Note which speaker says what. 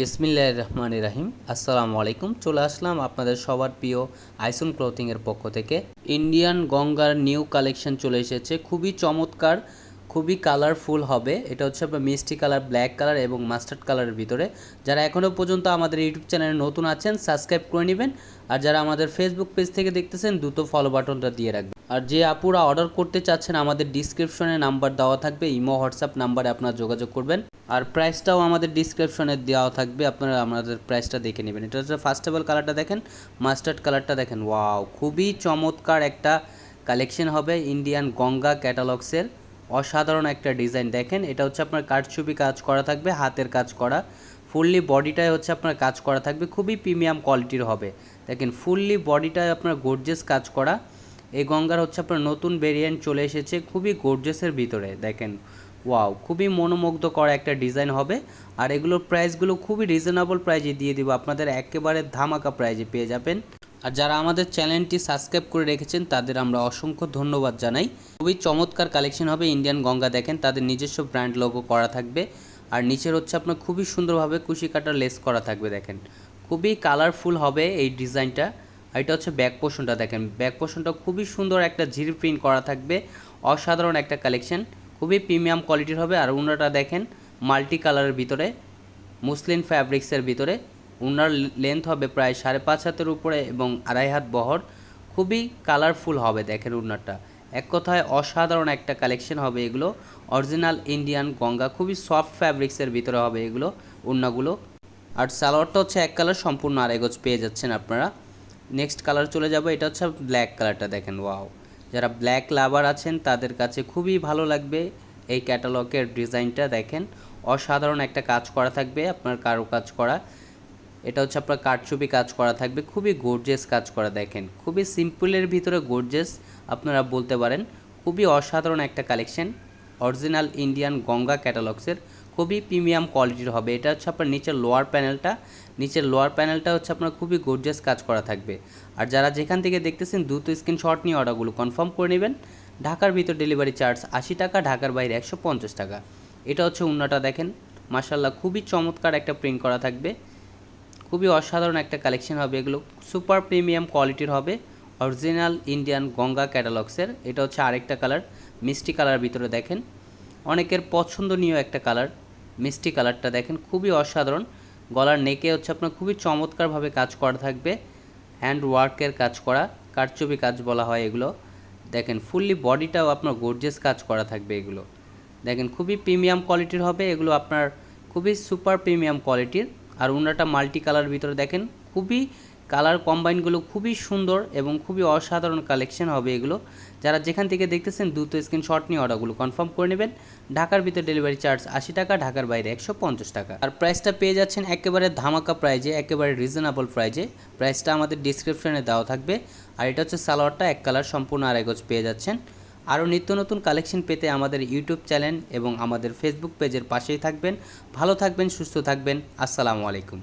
Speaker 1: বিসমিল্লাহ রহমান রাহিম। আসসালামু আলাইকুম। চলে আসলাম আপনাদের সবার প্রিয় আইসন ক্লথিংয়ের পক্ষ থেকে। ইন্ডিয়ান গঙ্গার নিউ কালেকশন চলে এসেছে। খুবই চমৎকার, খুবই কালারফুল হবে। এটা হচ্ছে আপনার মিষ্টি কালার ব্ল্যাক কালার এবং মাস্টার্ড কালারের ভিতরে। যারা এখনও পর্যন্ত আমাদের ইউটিউব চ্যানেলে নতুন আছেন সাবস্ক্রাইব করে নেবেন। আর যারা আমাদের ফেসবুক পেজ থেকে দেখতেছেন, দ্রুত ফলো বাটনটা দিয়ে রাখবেন। আর যে আপুরা অর্ডার করতে চাচ্ছেন, আমাদের ডিসক্রিপশনে নাম্বার দেওয়া থাকবে, ইমো, হোয়াটসঅ্যাপ নাম্বারে আপনারা যোগাযোগ করবেন। আর প্রাইসটাও আমাদের ডিসক্রিপশনে দেওয়া থাকবে, আপনারা আমাদের প্রাইসটা দেখে নেবেন। এটা হচ্ছে ফার্স্ট অফ অল কালারটা দেখেন মাস্টার্ড কালারটা দেখেন ওয়াও খুবই চমৎকার একটা কালেকশন হবে ইন্ডিয়ান গঙ্গা ক্যাটালগসের অসাধারণ একটা ডিজাইন দেখেন, এটা হচ্ছে আপনার কাঠছবি কাজ করা থাকবে, হাতের কাজ করা। ফুললি বডিটায় হচ্ছে আপনার কাজ করা থাকবে, খুবই প্রিমিয়াম কোয়ালিটির হবে। দেখেন ফুললি বডিটায় আপনার গর্জেস কাজ করা। এই গঙ্গার হচ্ছে আপনার নতুন ভেরিয়েন্ট চলে এসেছে, খুবই গর্জেসের ভিতরে, দেখেন। ওয়াও খুবই মনোমুগ্ধ করা একটা ডিজাইন হবে। আর এগুলোর প্রাইসগুলো খুবই রিজনেবল প্রাইজে দিয়ে দিব। আপনাদের একেবারে ধামাকা প্রাইজে পেয়ে যাবেন। আর যারা আমাদের চ্যানেলটি সাবস্ক্রাইব করে রেখেছেন, তাদের আমরা অসংখ্য ধন্যবাদ জানাই। খুবই চমৎকার কালেকশন হবে ইন্ডিয়ান গঙ্গা দেখেন, তাদের নিজস্ব ব্র্যান্ড লোগো করা থাকবে। আর নিচের হচ্ছে আপনার খুবই সুন্দরভাবে কুশি কাটার লেস করা থাকবে, দেখেন। খুবই কালারফুল হবে এই ডিজাইনটা আর এটা হচ্ছে ব্যাক পোর্শনটা দেখেন। ব্যাক পোর্শনটা খুবই সুন্দর একটা জিরি প্রিন্ট করা থাকবে। অসাধারণ একটা কালেকশন খুবই প্রিমিয়াম কোয়ালিটির হবে আর উনাটা দেখেন মাল্টি কালারের ভিতরে মুসলিম ফ্যাব্রিক্সের ভিতরে। উনার লেন্থ হবে প্রায় সাড়ে পাঁচ হাতের উপরে এবং আড়াই হাত বহর। খুবই কালারফুল হবে দেখেন উনারটা। এক কথায় অসাধারণ একটা কালেকশন হবে এগুলো। অরিজিনাল ইন্ডিয়ান গঙ্গা, খুবই সফট ফ্যাব্রিক্সের ভিতরে হবে এগুলো উন্নাগুলো আর সালোয়ারটা হচ্ছে এক কালার, সম্পূর্ণ আড়াই গজ পেয়ে যাচ্ছেন আপনারা। নেক্সট কালার চলে যাব, এটা হচ্ছে ব্ল্যাক কালারটা দেখেন, ওয়াও। যারা ব্ল্যাক লাভার আছেন, তাদের কাছে খুবই ভালো লাগবে এই ক্যাটালগের ডিজাইনটা দেখেন। অসাধারণ একটা কাজ করা থাকবে আপনার কারও কাজ করা। এটা হচ্ছে আপনার কাঠছবি কাজ করা থাকবে, খুবই গর্জেস কাজ করা দেখেন। খুবই সিম্পলের ভিতরে গর্জেস আপনারা বলতে পারেন। খুবই অসাধারণ একটা কালেকশন অরিজিনাল ইন্ডিয়ান গঙ্গা ক্যাটালগসের খুবই প্রিমিয়াম কোয়ালিটির হবে। এটা হচ্ছে আপনার নিচের লোয়ার প্যানেলটা নিচের লোয়ার প্যানেলটা হচ্ছে আপনার খুবই গর্জিয়াস কাজ করা থাকবে। আর যারা যেখান থেকে দেখতেছেন, দ্রুত স্ক্রিনশট নিয়ে অর্ডারগুলো কনফার্ম করে নেবেন। ঢাকার ভিতর ডেলিভারি চার্জ আশি টাকা, ঢাকার বাইরে একশো পঞ্চাশ টাকা। এটা হচ্ছে উন্নাটা দেখেন। মাসাল্লাহ খুবই চমৎকার একটা প্রিন্ট করা থাকবে। খুবই অসাধারণ একটা কালেকশন হবে এগুলো। সুপার প্রিমিয়াম কোয়ালিটির হবে। অরিজিনাল ইন্ডিয়ান গঙ্গা ক্যাটালগসের এটা হচ্ছে আরেকটা কালার মিষ্টি কালার ভিতরে দেখেন। অনেকের পছন্দনীয় একটা কালার, মিষ্টি কালারটা দেখেন, খুবই অসাধারণ। গলার নেকে হচ্ছে আপনার খুবই চমৎকারভাবে কাজ করা থাকবে হ্যান্ড ওয়ার্কের কাজ করা, কারচুপি কাজ বলা হয় এগুলো। দেখেন ফুললি বডিটাও আপনার গর্জেস কাজ করা থাকবে এগুলো। দেখেন, খুবই প্রিমিয়াম কোয়ালিটির হবে, এগুলো আপনার খুবই সুপার প্রিমিয়াম কোয়ালিটির আর উনাটা মাল্টি কালার ভিতরে দেখেন, খুবই কালার কম্বাইনগুলো খুবই সুন্দর এবং খুবই অসাধারণ কালেকশন হবে এগুলো। যারা যেখান থেকে দেখতেছেন দ্রুত স্ক্রিনশট নিয়ে অর্ডারগুলো কনফার্ম করে নেবেন। ঢাকার ভিতরে ডেলিভারি চার্জ আশি টাকা, ঢাকার বাইরে একশো পঞ্চাশ টাকা। আর প্রাইসটা পেয়ে যাচ্ছেন একেবারে ধামাকা প্রাইজে, একেবারে রিজনেবল প্রাইজে। প্রাইসটা আমাদের ডিসক্রিপশনে দেওয়া থাকবে। আর এটা হচ্ছে সালোয়ারটা, এক কালার সম্পূর্ণ আড়াই গজ পেয়ে যাচ্ছেন। আরও নিত্য নতুন কালেকশন পেতে আমাদের ইউটিউব চ্যানেল এবং আমাদের ফেসবুক পেজের পাশেই থাকবেন। ভালো থাকবেন, সুস্থ থাকবেন। আসসালামু আলাইকুম।